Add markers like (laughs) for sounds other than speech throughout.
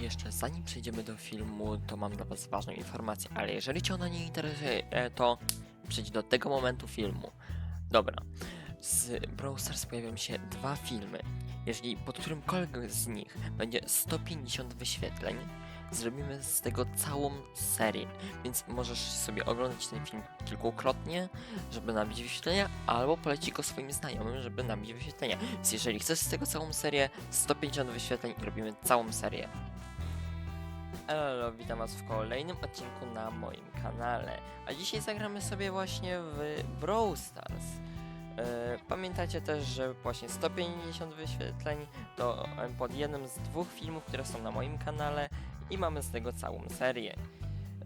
Jeszcze zanim przejdziemy do filmu, to mam dla Was ważną informację, ale jeżeli Cię ona nie interesuje, e, to przejdź do tego momentu filmu. Dobra, z Brawl Stars pojawią się dwa filmy. Jeżeli pod którymkolwiek z nich będzie 150 wyświetleń, zrobimy z tego całą serię, więc możesz sobie oglądać ten film kilkukrotnie, żeby nabić wyświetlenia, albo polecić go swoim znajomym, żeby nabić wyświetlenia. Więc jeżeli chcesz z tego całą serię, 150 wyświetleń i robimy całą serię. Elo, witam was w kolejnym odcinku na moim kanale. A dzisiaj zagramy sobie właśnie w Brawl Stars. E, Pamiętajcie też, że właśnie 150 wyświetleń to pod jednym z dwóch filmów, które są na moim kanale i mamy z tego całą serię.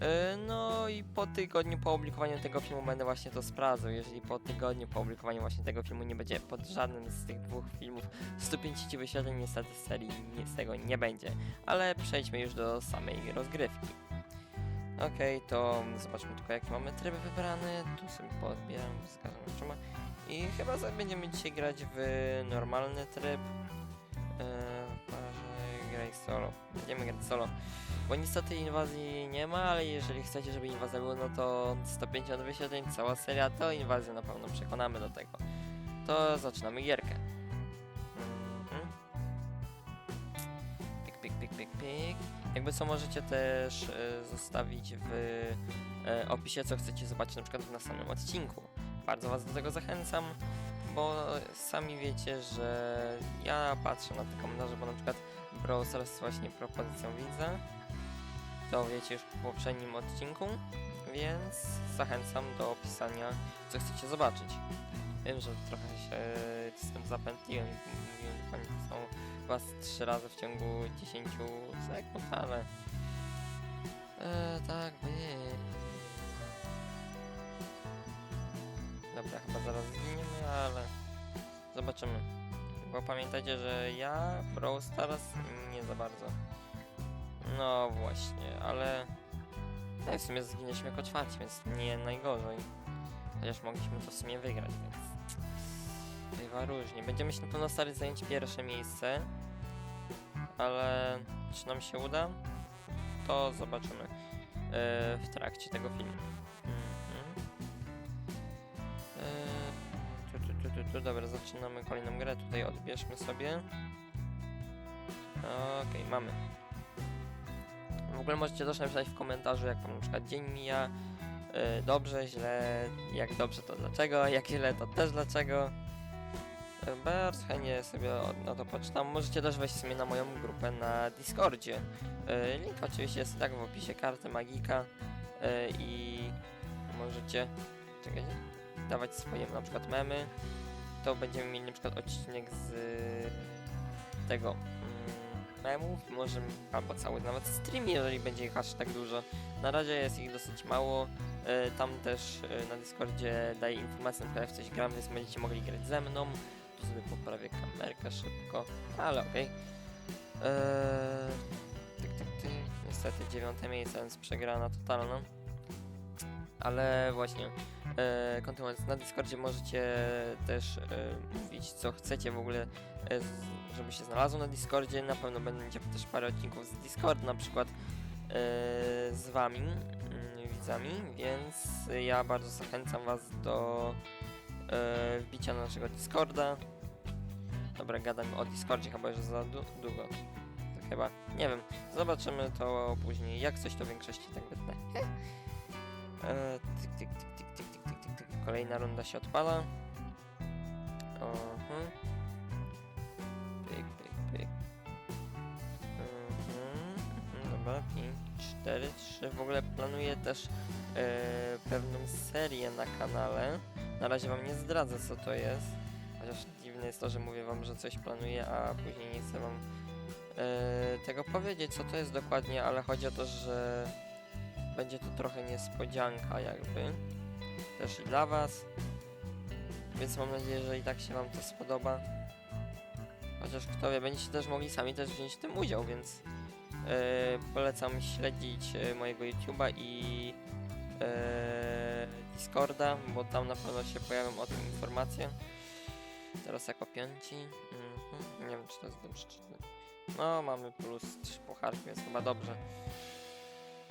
E, No i po tygodniu po opublikowaniu tego filmu będę właśnie to sprawdzał. Jeżeli po tygodniu po opublikowaniu właśnie tego filmu nie będzie pod żadnym z tych dwóch filmów 150 wyświetleń, niestety z serii nie, z tego nie będzie. Ale przejdźmy już do samej rozgrywki. Okej, to zobaczmy tylko jaki mamy tryb wybrany. Tu sobie podbieram każdym oczyma. I chyba będziemy dzisiaj grać w normalny tryb. Graj solo. Będziemy grać solo. Bo niestety inwazji nie ma, ale jeżeli chcecie, żeby inwazja była, no to 150 wyświetleń, cała seria, to inwazję na pewno przekonamy do tego. To zaczynamy gierkę. Mhm. Pik, pik, pik, pik, pik. Jakby co możecie też e, zostawić w e, opisie, co chcecie zobaczyć na przykład w następnym odcinku. Bardzo Was do tego zachęcam, bo sami wiecie, że ja patrzę na te komentarze, bo na przykład Brawl Stars właśnie propozycją widza. To wiecie już po poprzednim odcinku, więc zachęcam do opisania, co chcecie zobaczyć. Wiem, że trochę się z tym zapętliłem, mówiłem dokładnie to samo was trzy razy w ciągu 10 sekund, ale e, tak by. Dobra, chyba zaraz zginiemy, ale zobaczymy. Bo pamiętajcie, że ja Brawl Stars nie za bardzo. No właśnie, ale no w sumie zginęliśmy jako czwarci, więc nie najgorzej. Chociaż mogliśmy to w sumie wygrać, więc bywa różnie. Będziemy się na pewno starać zająć pierwsze miejsce, ale czy nam się uda? To zobaczymy e, w trakcie tego filmu. Tu, dobra, zaczynamy kolejną grę. Tutaj odbierzmy sobie. Okej, mamy. W ogóle możecie też napisać w komentarzu, jak wam na przykład dzień mija. E, dobrze, źle, jak dobrze to dlaczego, (laughs) jak źle to też dlaczego. E, Bardzo chętnie sobie na to poczytam. Możecie też wejść sobie na moją grupę na Discordzie. E, Link oczywiście jest tak w opisie karty Magika e, i możecie dawać swoje na przykład memy. To będziemy mieli na przykład odcinek z tego mm, memów, może albo cały nawet stream, jeżeli będzie ich aż tak dużo. Na razie jest ich dosyć mało. E, Tam też e, na Discordzie daję informacje, na jak coś gram, więc będziecie mogli grać ze mną. Tu sobie poprawię kamerkę szybko, ale okej. Eee, Tyk, tyk, tyk. Niestety dziewiąte miejsce, więc przegrana totalna. Ale właśnie, e, kontynuując, na Discordzie możecie też e, mówić co chcecie w ogóle, e, żeby się znalazło na Discordzie. Na pewno będzie też parę odcinków z Discord, na przykład e, z wami, mm, widzami, więc ja bardzo zachęcam was do e, wbicia na naszego Discorda. Dobra, gadam o Discordzie chyba już za długo. To chyba, nie wiem, zobaczymy to później. Jak coś to w większości tak wytnę. (laughs) e, tyk, tyk, tyk, tyk, tyk, tyk, tyk, tyk, tyk. Kolejna runda się odpala. Mhm. Pyk, pyk, pyk. Mhm, Dobra, 5, 4, 3. W ogóle planuję też e, pewną serię na kanale. Na razie wam nie zdradzę co to jest. Chociaż dziwne jest to, że mówię wam, że coś planuję, a później nie chcę wam e, tego powiedzieć, co to jest dokładnie, ale chodzi o to, że będzie to trochę niespodzianka jakby. Też i dla was. Więc mam nadzieję, że i tak się wam to spodoba. Chociaż kto wie, będziecie też mogli sami też wziąć w tym udział, więc e, polecam śledzić e, mojego YouTube'a i e, Discorda, bo tam na pewno się pojawią o tym informacje. Teraz jako piąci. Mhm. Nie wiem, czy to jest dobrze, czy No, mamy plus 3 pucharki, więc chyba dobrze.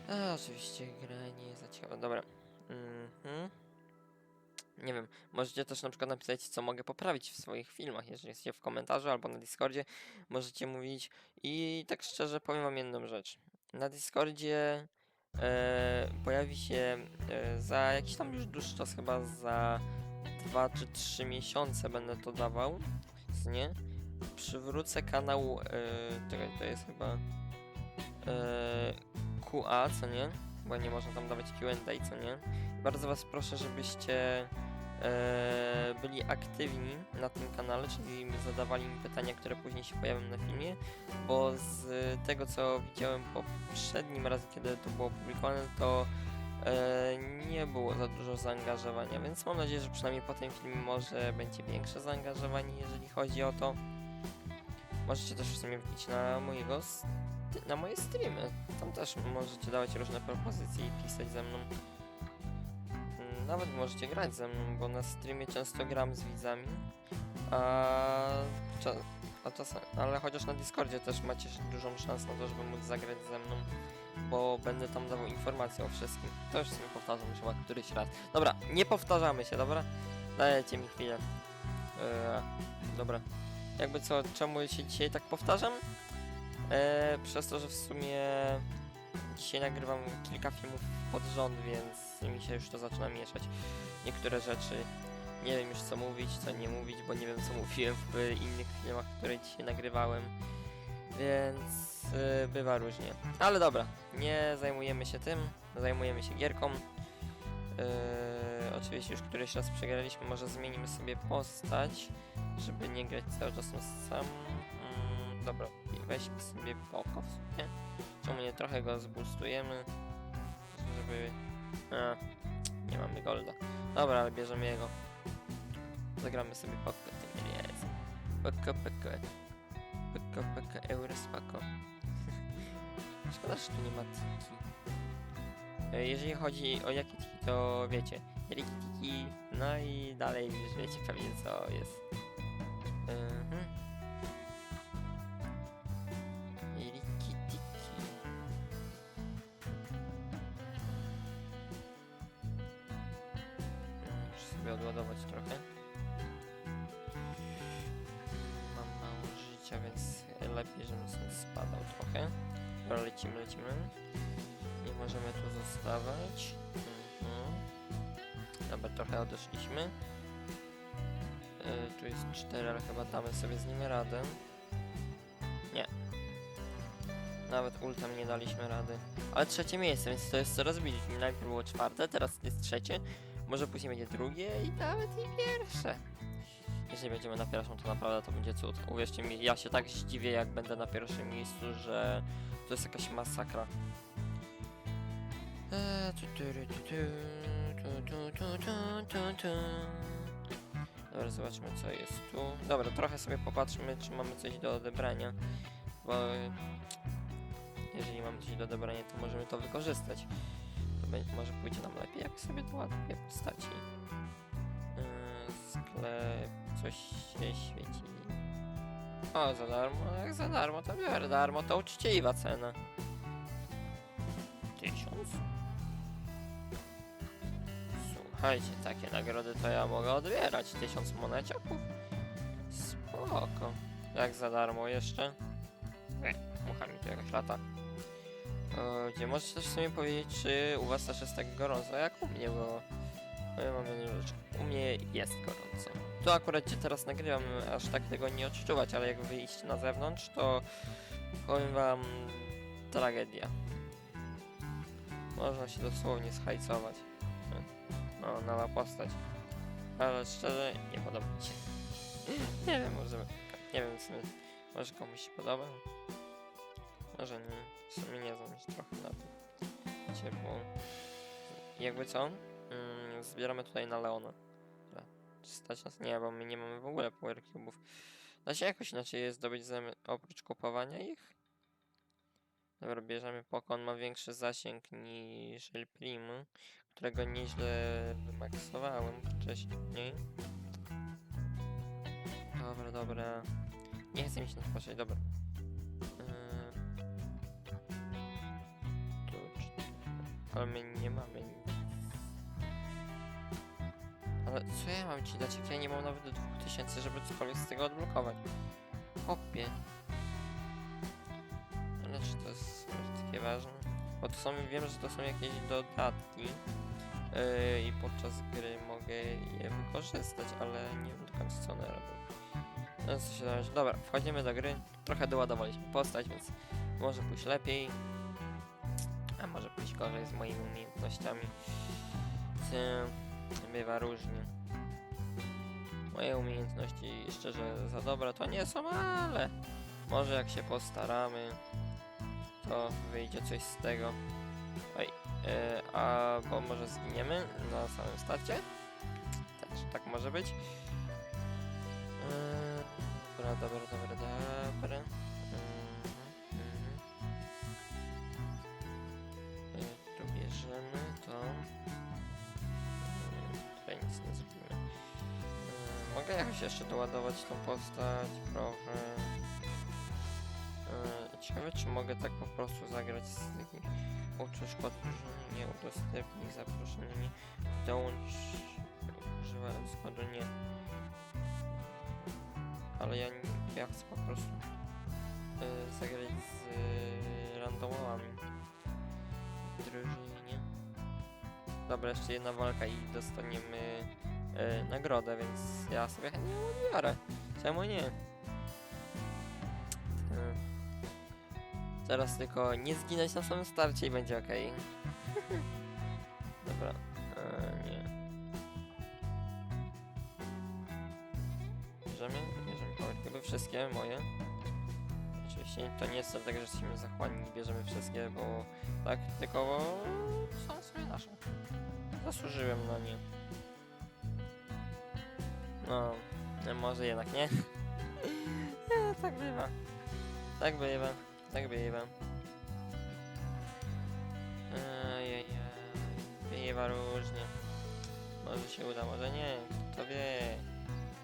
A, oczywiście gra nie jest za ciekawa. Dobra. Mhm. Nie wiem, możecie też na przykład napisać, co mogę poprawić w swoich filmach, jeżeli jesteście w komentarzu albo na Discordzie, możecie mówić. I tak szczerze powiem wam jedną rzecz. Na Discordzie e, pojawi się e, za jakiś tam już dłuższy czas, chyba za 2 czy 3 miesiące będę to dawał, nie? Przywrócę kanał, e, czekaj, to jest chyba e, QA, co nie? Bo nie można tam dawać Q&A, co nie? Bardzo was proszę, żebyście e, byli aktywni na tym kanale, czyli zadawali mi pytania, które później się pojawią na filmie, bo z tego co widziałem poprzednim razem, kiedy to było opublikowane, to e, nie było za dużo zaangażowania, więc mam nadzieję, że przynajmniej po tym filmie może będzie większe zaangażowanie, jeżeli chodzi o to. Możecie też w sumie wbić na mojego na moje streamy. Tam też możecie dawać różne propozycje i pisać ze mną. Mm, Nawet możecie grać ze mną, bo na streamie często gram z widzami. A, a czasem, ale chociaż na Discordzie też macie dużą szansę na to, żeby móc zagrać ze mną, bo będę tam dawał informacje o wszystkim. To już sobie powtarzam już chyba któryś raz. Dobra, nie powtarzamy się, dobra? Dajcie mi chwilę. Eee, dobra. Jakby co, czemu się dzisiaj tak powtarzam? Eee, przez to, że w sumie dzisiaj nagrywam kilka filmów pod rząd, więc mi się już to zaczyna mieszać. Niektóre rzeczy nie wiem już co mówić, co nie mówić, bo nie wiem co mówiłem w innych filmach, które dzisiaj nagrywałem. Więc e, bywa różnie. Ale dobra, nie zajmujemy się tym, zajmujemy się gierką. Eee, oczywiście już któryś raz przegraliśmy, może zmienimy sobie postać, żeby nie grać cały czas sam. Mm, dobra, weźmy sobie Poko w sumie. Czemu nie trochę go zboostujemy, żeby... A, nie mamy golda. Dobra, ale bierzemy jego. Zagramy sobie Poko, tym nie jest. Poko, Poko. Poko, Poko, euro spoko. (laughs) Szkoda, że tu nie ma tiki. E, Jeżeli chodzi o jakie tiki, to wiecie. Riki tiki, no i dalej już wiecie pewnie co jest. Mhm. Nawet ultem nie daliśmy rady. Ale trzecie miejsce, więc to jest coraz bliżej. Najpierw było czwarte, teraz jest trzecie. Może później będzie drugie i nawet i pierwsze. Jeśli będziemy na pierwszym, to naprawdę to będzie cud. Uwierzcie mi, ja się tak zdziwię, jak będę na pierwszym miejscu, że to jest jakaś masakra. Dobra, zobaczmy co jest tu. Dobra, trochę sobie popatrzmy, czy mamy coś do odebrania, bo jeżeli mamy coś do odebrania, to możemy to wykorzystać. To może pójdzie nam lepiej, jak sobie to ładnie postaci. Yy, sklep, coś się świeci. O, za darmo, jak za darmo, to biorę darmo, to uczciwa cena. Tysiąc? Słuchajcie, takie nagrody to ja mogę odbierać. Tysiąc moneciaków? Spoko. Jak za darmo jeszcze? E, mucha mi tu jakaś lata. E, gdzie możecie też sobie powiedzieć, czy u was też jest tak gorąco jak u mnie, bo ja mam jedną rzecz. U mnie jest gorąco. Tu akurat gdzie teraz nagrywam, aż tak tego nie odczuwać, ale jak wyjść na zewnątrz, to powiem wam tragedia. Można się dosłownie schajcować. No, nowa postać. Ale szczerze, nie podoba mi się. (laughs) nie wiem, może... Nie wiem, w sumie, może komuś się podoba. Może nie. W sumie nie znam się trochę na tym. Ciepło. Jakby co? Mm, zbieramy tutaj na Leona. Czy stać nas? Nie, bo my nie mamy w ogóle power cubów. Da się jakoś inaczej je zdobyć zamiast oprócz kupowania ich? Dobra, bierzemy Pokon, ma większy zasięg niż El Primo, którego nieźle wymaksowałem wcześniej. Dobra, dobra. Nie chcę mi się na to patrzeć, dobra. Ale my nie mamy nic. Ale co ja mam ci dać, jak ja nie mam nawet 2000, żeby cokolwiek z tego odblokować? Hopie. Ale czy to jest takie ważne? Bo to są, wiem, że to są jakieś dodatki yy, i podczas gry mogę je wykorzystać, ale nie wiem do końca co one robią. No co się. Dobra, wchodzimy do gry. Trochę doładowaliśmy postać, więc może pójść lepiej. A może pójść gorzej z moimi umiejętnościami. Ty, bywa różnie. Moje umiejętności szczerze za dobre to nie są, ale może jak się postaramy, to wyjdzie coś z tego. Oj, yy, a bo może zginiemy na samym starcie? Tak może być. Yy, dobra, dobra, dobra, dobra. Mogę jakoś jeszcze doładować tą postać trochę. Yy, ciekawe czy mogę tak po prostu zagrać z takim uczysz skład drużyny, nie udostępnij zaproszonymi, dołącz używając kodu nie. Ale ja, ja chcę po prostu yy, zagrać z yy, randomowami w drużynie. Dobra, jeszcze jedna walka i dostaniemy yy, nagrodę, więc ja sobie chętnie ją biorę. Czemu nie? Yy. Teraz tylko nie zginąć na samym starcie i będzie ok. (laughs) Dobra, e, nie. Bierzemy? Bierzemy chyba wszystkie moje. Oczywiście to nie jest tak, że jesteśmy zachłanni i bierzemy wszystkie, bo tak, tylko są sobie nasze. Zasłużyłem na nie. No, no może jednak nie. (laughs) nie tak bywa. Tak bywa. Tak bywa. Ejejej. Bywa różnie. Może się uda, może nie. Kto wie.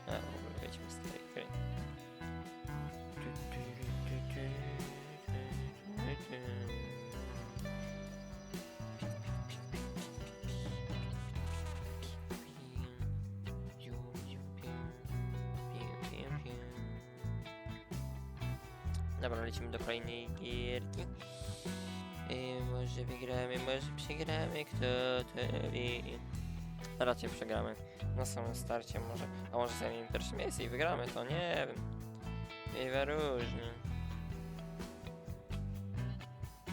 Ogóle wyjdźmy z tej Dobra, lecimy do kolejnej gierki. I może wygramy, może przegramy, kto to wie. Raczej przegramy. Na samym starcie może. A może zajmiemy pierwsze miejsce i wygramy, to nie wiem. Bywa różnie.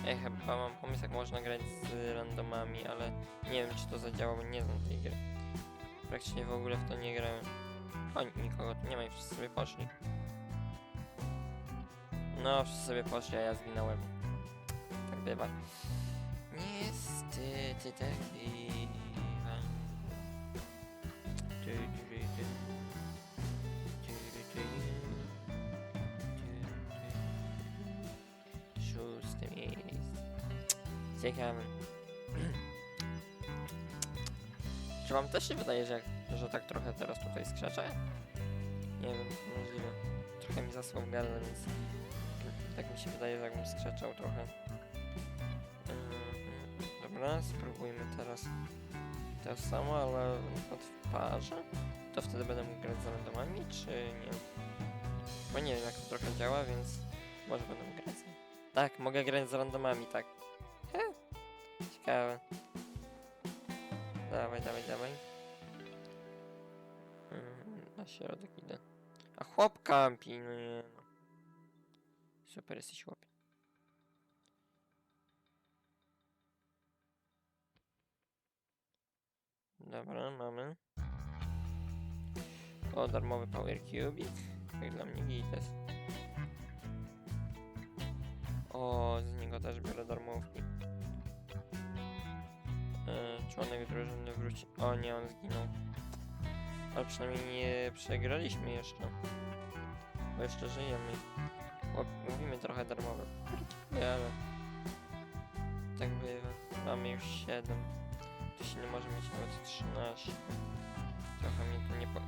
Ja chyba mam pomysł, jak można grać z randomami, ale nie wiem, czy to zadziała, bo nie znam tej gry. Praktycznie w ogóle w to nie grałem. O, nikogo tu nie ma i wszyscy sobie poszli. No, wszyscy sobie poszli, a ja zginąłem. Tak bywa. Niestety tak bywa. Szóste miejsce. Ciekawe. Czy wam też się wydaje, że, jak, że tak trochę teraz tutaj skrzeczę? Nie wiem, możliwe. Trochę mi zasłał gardle, więc tak mi się wydaje, że jakbym skrzeczał trochę. Yy, Dobra, spróbujmy teraz to samo, ale w parze. To wtedy będę mógł grać z randomami, czy nie? Bo nie wiem jak to trochę działa, więc może będę mógł grać. z- Tak, mogę grać z randomami, tak. He, ciekawe. Dawaj, dawaj, dawaj. Yy, Na środek idę. A chłop kampi, no nie no. Super, jesteś chłopie. Dobra, mamy. O, darmowy Power Cubik. Jak dla mnie gites. O, z niego też biorę darmówki. E, członek drużyny wróci. O nie, on zginął. Ale przynajmniej nie przegraliśmy jeszcze. Bo jeszcze żyjemy mówimy trochę darmowe. Wiele. Tak bywa. Mamy już 7. To się nie może mieć nawet 13. Trochę mi to nie po...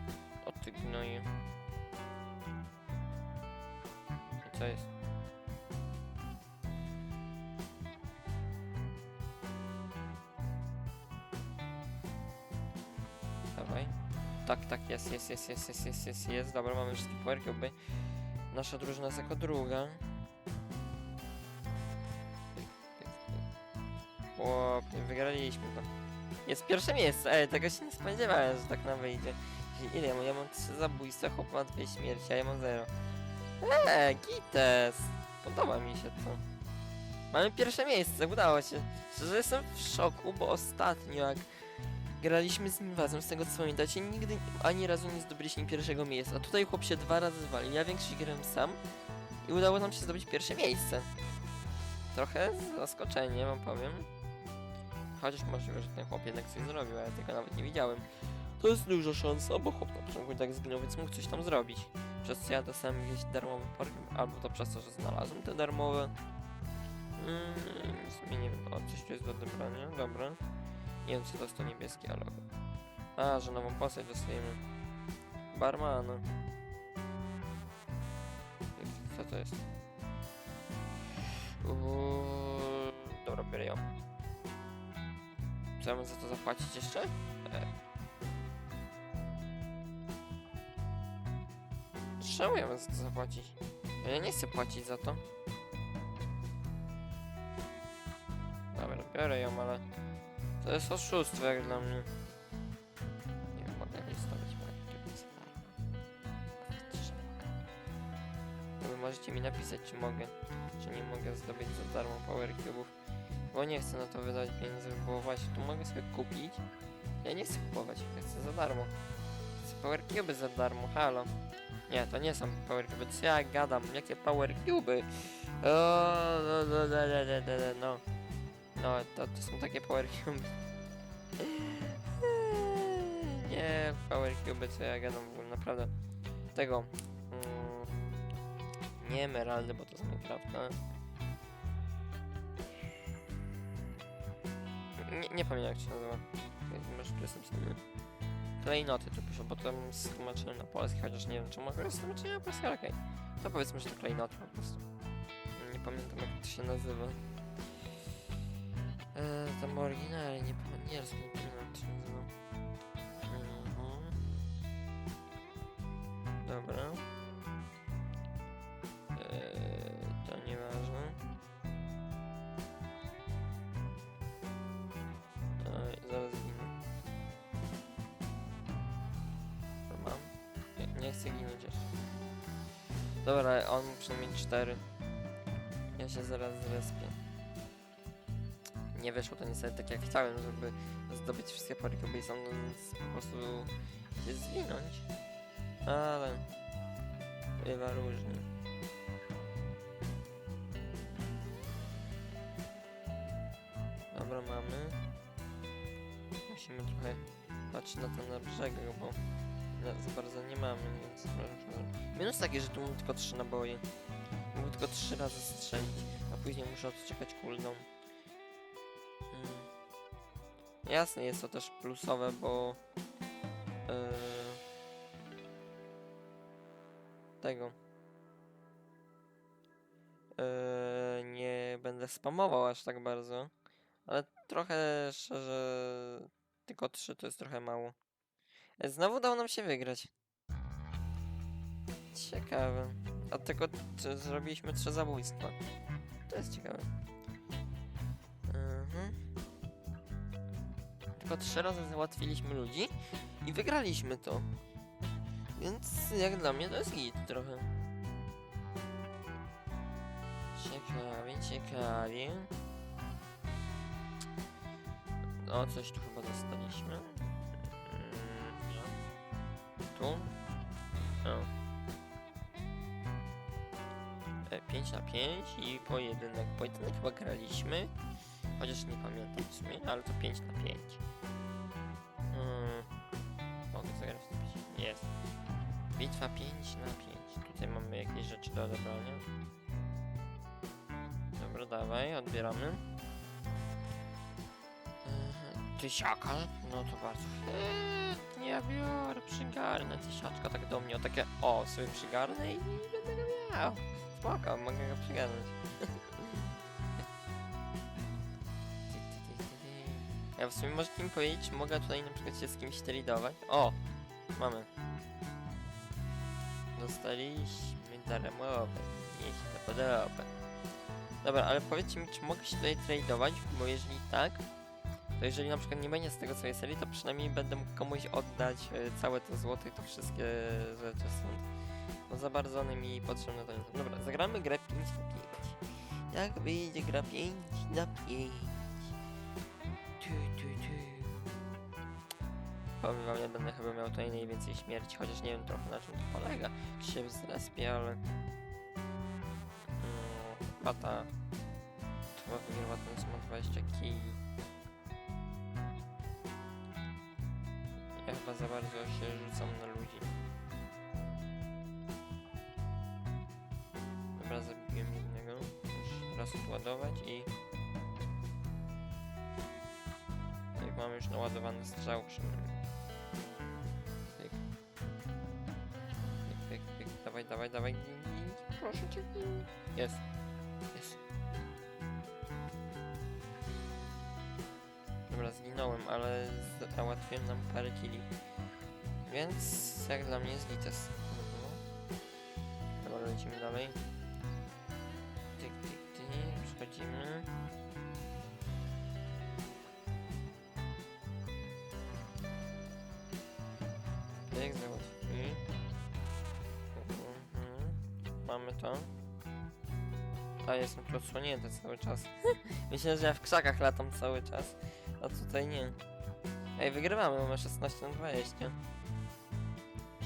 odgnuje. I co jest? Dawaj. Tak, tak, jest, jest, jest, jest, jest, jest, jest, jest. Dobra, mamy wszystkie powerki, oby. Nasza drużyna jest jako druga. Chłopie, wygraliśmy to. Jest pierwsze miejsce, ej, tego się nie spodziewałem, że tak nam wyjdzie. Ile ja mam? Ja mam trzy zabójstwa, chłop ma dwie śmierci, a ja mam zero. Eee, gites! Podoba mi się to. Mamy pierwsze miejsce, udało się. Szczerze jestem w szoku, bo ostatnio jak graliśmy z inwazją, z tego co pamiętacie, nigdy ani razu nie zdobyliśmy pierwszego miejsca. A tutaj chłop się dwa razy zwalił. Ja większość grałem sam i udało nam się zdobyć pierwsze miejsce. Trochę zaskoczenie, wam powiem. Chociaż możliwe, że ten chłop jednak coś zrobił, a ja tego nawet nie widziałem. To jest duża szansa, bo chłop na początku tak zginął, więc mógł coś tam zrobić. Przez co ja dostałem jakieś darmowe porki, albo to przez to, że znalazłem te darmowe. Mm, w sumie nie wiem, o coś tu jest do odebrania, dobra. Nie wiem co to niebieskie, ale... A, że nową postać dostajemy. Barmana. Co to jest? Uuu, dobra, biorę ją. Mam za to zapłacić jeszcze? E. Czemu ja za to zapłacić? Ja nie chcę płacić za to. Dobra, biorę ją, ale to jest oszustwo jak dla mnie. Nie wiem, mogę nie stawić Wy możecie mi napisać, czy mogę, czy nie mogę zdobyć za darmo Power Cube'ów. Bo nie chcę na to wydać pieniędzy, bo właśnie tu mogę sobie kupić. Ja nie chcę kupować, ja chcę za darmo. Chcę Power Cube'y za darmo, halo. Nie, to nie są Power Cube'y, co ja gadam, jakie Power Cube'y? O, no, no, no, no, no, no, no, to, to są takie Power Cube'y. (laughs) Nie, Power Cube'y, co ja gadam w ogóle, naprawdę. Tego. Mm, nie emeraldy, bo to z Minecrafta. Nie, nie pamiętam jak się nazywa. Może tu jestem sobie. Klejnoty to piszę, bo to jest tłumaczone na polski, chociaż nie wiem czy mogę jest tłumaczenie na polski, ale okej. To powiedzmy, że to klejnoty po prostu. Nie pamiętam jak to się nazywa. Eee, tam oryginalnie, nie nie rozumiem, nie wiem jak się nazywa. Mhm. Dobra. Eee, to nieważne. Eee, zaraz ginę. Dobra. Nie, nie chcę ginąć jeszcze. Dobra, on mieć cztery. Ja się zaraz zrespię. Nie wyszło to niestety tak jak chciałem, żeby zdobyć wszystkie porykuby i są więc po prostu się zwinąć. Ale bywa różnie. Dobra, mamy. Musimy trochę patrzeć na to na brzegu, bo za- bardzo nie mamy, więc... Minus taki, że tu mam tylko trzy naboje. Mógł tylko trzy razy strzelić, a później muszę odczekać cooldown. Jasne, jest to też plusowe, bo... Yy, tego... Yy, nie będę spamował aż tak bardzo, ale trochę szczerze... Tylko trzy to jest trochę mało. E, Znowu udało nam się wygrać. Ciekawe. A czy zrobiliśmy trzy zabójstwa. To jest ciekawe. Tylko trzy razy załatwiliśmy ludzi i wygraliśmy to. Więc jak dla mnie to jest git trochę. Ciekawie, ciekawie. O, coś tu chyba dostaliśmy. Mm, nie. Tu? O. 5 na 5 i pojedynek. Pojedynek chyba graliśmy. Chociaż nie pamiętam w sumie, ale to 5 na 5. Hmm. Mogę zagrać tym pięć? Jest. Bitwa 5 na 5. Tutaj mamy jakieś rzeczy do odebrania. Dobra, dawaj, odbieramy. Mhm, Tysiaka? No to bardzo chętnie ja biorę, przygarnę tysiaczka tak do mnie, o takie, o, sobie przygarnę i będę go miał. Spoko, mogę go przygarnąć. (laughs) Ja w sumie możecie mi powiedzieć, mogę tutaj na przykład się z kimś tradeować? O! mamy. Dostaliśmy darmowe. Mnie się to podoba. Dobra, ale powiedzcie mi, czy mogę się tutaj tradeować? Bo jeżeli tak, to jeżeli na przykład nie będzie z tego całej serii, to przynajmniej będę mógł komuś oddać e, całe to złoto i to wszystkie rzeczy stąd. Bo za bardzo one mi potrzebne to nie są. Dobra, zagramy grę 5 na 5. Jak wyjdzie gra 5 na 5? Powiem wam, ja będę chyba miał tutaj najwięcej śmierci, chociaż nie wiem trochę na czym to polega. Czy się zrespię, ale... Mm, chyba ta... Chyba wygrywa ten ma 20 kij. Ja chyba za bardzo się rzucam na ludzi. Dobra, zabiłem jednego. Już teraz odładować i... Jak mamy już naładowany strzał przynajmniej. Dawaj, dawaj. Proszę cię. Jest. Jest. Dobra, zginąłem, ale załatwiłem nam parę kili. Więc jak dla mnie jest lites. Mhm. Dobra, lecimy dalej. Tyk, tyk, tyk. Przechodzimy. To. A jestem tu odsłonięty cały czas. (laughs) Myślę, że ja w krzakach latam cały czas. A tutaj nie. Ej, wygrywamy, mamy 16 na 20.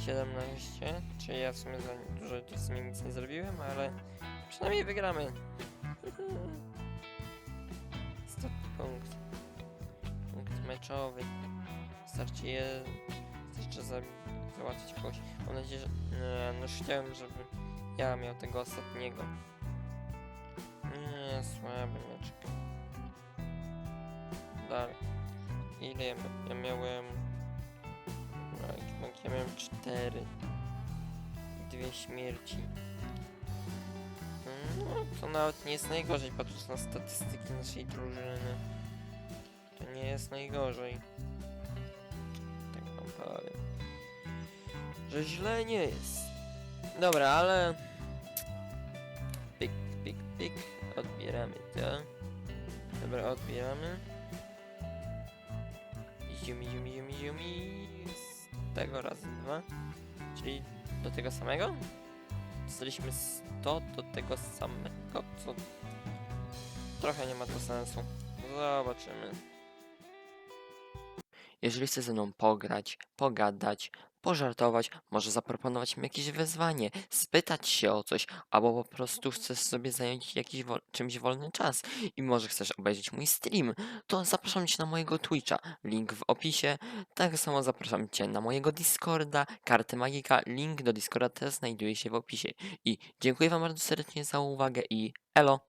17, czyli ja w sumie za dużo sumie nic nie zrobiłem, ale przynajmniej wygramy. (laughs) Ostatni punkt. Punkt meczowy. Wystarczy je... Wystarczy za... załatwić kogoś. Mam nadzieję, że... No już chciałem, żeby ja miał tego ostatniego. Nie, słaby meczek. Dalej. Ile ja, ja miałem... Ja miałem cztery. Dwie śmierci. No, to nawet nie jest najgorzej, patrząc na statystyki naszej drużyny. To nie jest najgorzej. Tak wam powiem. Że źle nie jest. Dobra, ale... Dobra, odbieramy. Ziumi, ziumi, ziumi, ziumi. Z tego razy dwa. Czyli do tego samego? Dostaliśmy 100 do tego samego, co... Trochę nie ma to sensu. Zobaczymy. Jeżeli chce ze mną pograć, pogadać, pożartować, może zaproponować mi jakieś wyzwanie, spytać się o coś, albo po prostu chcesz sobie zająć jakiś czymś wolny czas i może chcesz obejrzeć mój stream, to zapraszam Cię na mojego Twitcha, link w opisie. Tak samo zapraszam Cię na mojego Discorda, karty magika, link do Discorda też znajduje się w opisie. I dziękuję Wam bardzo serdecznie za uwagę i elo!